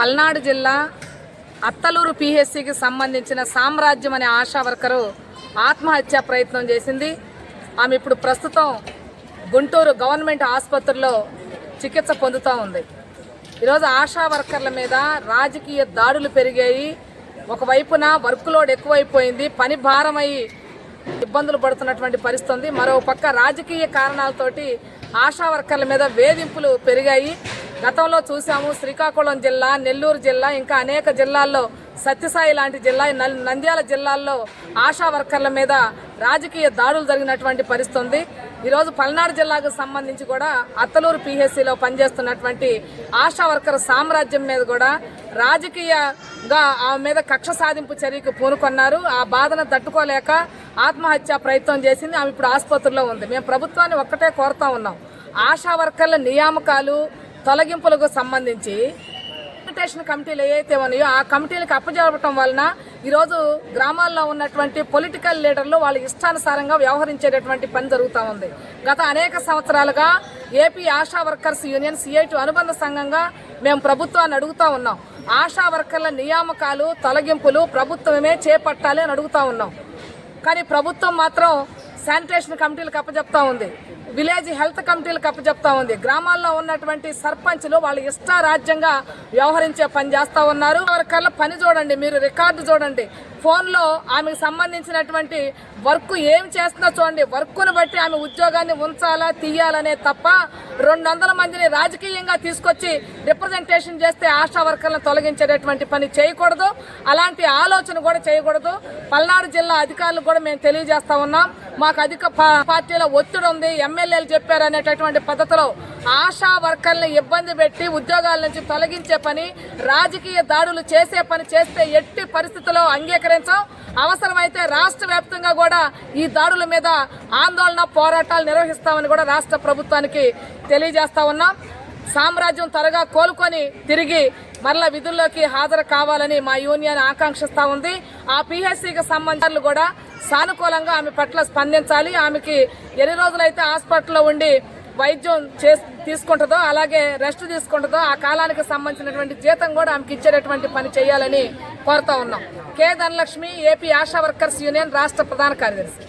పల్నాడు జిల్లా అత్తలూరు పిహెచ్సికి సంబంధించిన సామ్రాజ్యం అనే ఆశా వర్కరు ఆత్మహత్య ప్రయత్నం చేసింది. ఆమె ఇప్పుడు ప్రస్తుతం గుంటూరు గవర్నమెంట్ ఆసుపత్రిలో చికిత్స పొందుతూ ఉంది. ఈరోజు ఆశా వర్కర్ల మీద రాజకీయ దాడులు పెరిగాయి. ఒకవైపున వర్క్ లోడ్ ఎక్కువైపోయింది. పని భారమై ఇబ్బందులు పడుతున్నటువంటి పరిస్థితి ఉంది. మరో పక్క రాజకీయ కారణాలతోటి ఆశా వర్కర్ల మీద వేధింపులు పెరిగాయి. గతంలో చూసాము శ్రీకాకుళం జిల్లా నెల్లూరు జిల్లా ఇంకా అనేక జిల్లాల్లో సత్యసాయి లాంటి జిల్లా నంద్యాల జిల్లాల్లో ఆశా వర్కర్ల మీద రాజకీయ దాడులు జరిగినటువంటి పరిస్థితి ఉంది ఈరోజు పల్నాడు జిల్లాకు సంబంధించి కూడా అత్తలూరు పిహెచ్సిలో పనిచేస్తున్నటువంటి ఆశా వర్కర్ సామ్రాజ్యం మీద కూడా రాజకీయంగా ఆమె మీద కక్ష సాధింపు చర్యకు పూనుకొన్నారు. ఆ బాధను తట్టుకోలేక ఆత్మహత్య ప్రయత్నం చేసింది ఆమె ఇప్పుడు ఆసుపత్రిలో ఉంది. మేము ప్రభుత్వాన్ని ఒక్కటే కోరుతా ఉన్నాం. ఆశా వర్కర్ల నియామకాలు తొలగింపులకు సంబంధించి శానిటేషన్ కమిటీలు ఏవైతే ఉన్నాయో ఆ కమిటీలకు అప్పజెప్పడం వలన ఈరోజు గ్రామాల్లో ఉన్నటువంటి పొలిటికల్ లీడర్లు వాళ్ళ ఇష్టానుసారంగా వ్యవహరించేటటువంటి పని జరుగుతూ ఉంది. గత అనేక సంవత్సరాలుగా AP Asha workers union CIT అనుబంధ సంఘంగా మేము ప్రభుత్వాన్ని అడుగుతూ ఉన్నాం. ఆశా వర్కర్ల నియామకాలు తొలగింపులు ప్రభుత్వమే చేపట్టాలి అని అడుగుతా ఉన్నాం. కానీ ప్రభుత్వం మాత్రం శానిటేషన్ కమిటీలకు అప్పజెప్తా ఉంది. విలేజ్ హెల్త్ కమిటీలకు అప్పచెప్తా ఉంది. గ్రామాల్లో ఉన్నటువంటి సర్పంచ్లు వాళ్ళ ఇష్టారాజ్యంగా వ్యవహరించే పని చేస్తూ ఉన్నారు. ఎవరికల్లా పని చూడండి మీరు రికార్డు చూడండి. ఫోన్లో ఆమెకు సంబంధించినటువంటి వర్క్ ఏం చేస్తుందో చూడండి. వర్క్ను బట్టి ఆమె ఉద్యోగాన్ని ఉంచాలా తీయాలనే తప్ప రెండు వందల మందిని రాజకీయంగా తీసుకొచ్చి రిప్రజెంటేషన్ చేస్తే ఆశా వర్కర్లను తొలగించేటటువంటి పని చేయకూడదు. అలాంటి ఆలోచన కూడా చేయకూడదు. పల్నాడు జిల్లా అధికారులకు కూడా మేము తెలియజేస్తా ఉన్నాం. మాకు అధిక పా- పార్టీల ఒత్తిడి ఉంది ఎమ్మెల్యేలు చెప్పారు అనేటటువంటి పద్ధతిలో ఆశా వర్కర్ని ఇబ్బంది పెట్టి ఉద్యోగాల నుంచి తొలగించే పని రాజకీయ దాడులు చేసే పని చేస్తే ఎట్టి పరిస్థితుల్లో అంగీకరించాం. అవసరమైతే రాష్ట్ర వ్యాప్తంగా కూడా ఈ దాడుల మీద ఆందోళన పోరాటాలు నిర్వహిస్తామని కూడా రాష్ట్ర ప్రభుత్వానికి తెలియజేస్తా ఉన్నాం. సామ్రాజ్యం త్వరగా కోలుకొని తిరిగి మరల విధుల్లోకి హాజరు కావాలని మా యూనియన్ ఆకాంక్షిస్తా ఉంది. ఆ పిహెచ్సికి సంబంధాలు కూడా సానుకూలంగా ఆమె పట్ల స్పందించాలి. ఆమెకి ఎన్ని రోజులైతే హాస్పిటల్లో ఉండి వైద్యం చే తీసుకుంటుందో అలాగే రెస్ట్ తీసుకుంటుందో ఆ కాలానికి సంబంధించినటువంటి జీతం కూడా ఆమెకి ఇచ్చేటటువంటి పని చేయాలని కోరుతా ఉన్నాం. K Dhanalakshmi AP Asha workers union రాష్ట్ర ప్రధాన కార్యదర్శి.